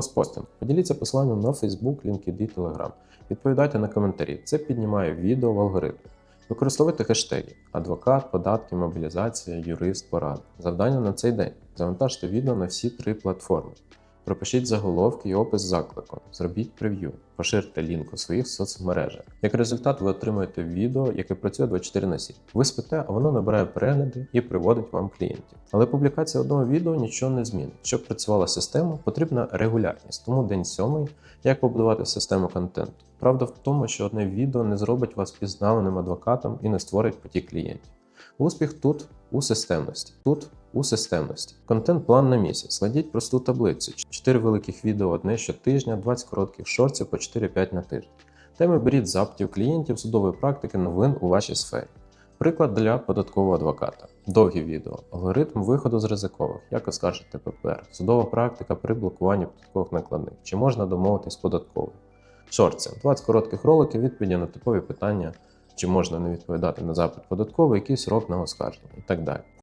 крос-постинг. Поділіться посиланням на Facebook, LinkedIn, Telegram. Відповідайте на коментарі. Це піднімає відео в алгоритм. Використовуйте хештеги адвокат, податки, мобілізація, юрист, порада. Завдання на цей день. Завантажте відео на всі три платформи. Пропишіть заголовки і опис заклику, зробіть прев'ю, поширте лінк у своїх соцмережах. Як результат, ви отримаєте відео, яке працює 24 на 7. Ви спите, а воно набирає перегляди і приводить вам клієнтів. Але публікація одного відео нічого не змінить. Щоб працювала система, потрібна регулярність. Тому день сьомий, як побудувати систему контенту. Правда в тому, що одне відео не зробить вас пізнаваним адвокатом і не створить потік клієнтів. Успіх тут у системності. Тут у системності. Контент-план на місяць. Складіть просту таблицю. 4 великих відео одне щотижня, 20 коротких шортів по 4-5 на тиждень. Теми беріть запитів клієнтів, судової практики, новин у вашій сфері. Приклад для податкового адвоката. Довгі відео. Алгоритм виходу з ризикових. Як оскаржити ППР. Судова практика при блокуванні податкових накладних. Чи можна домовитись з податковою? Шорти. 20 коротких роликів, відповіді на типові питання, чи можна не відповідати на запит податковий, який срок на оскарження і так далі.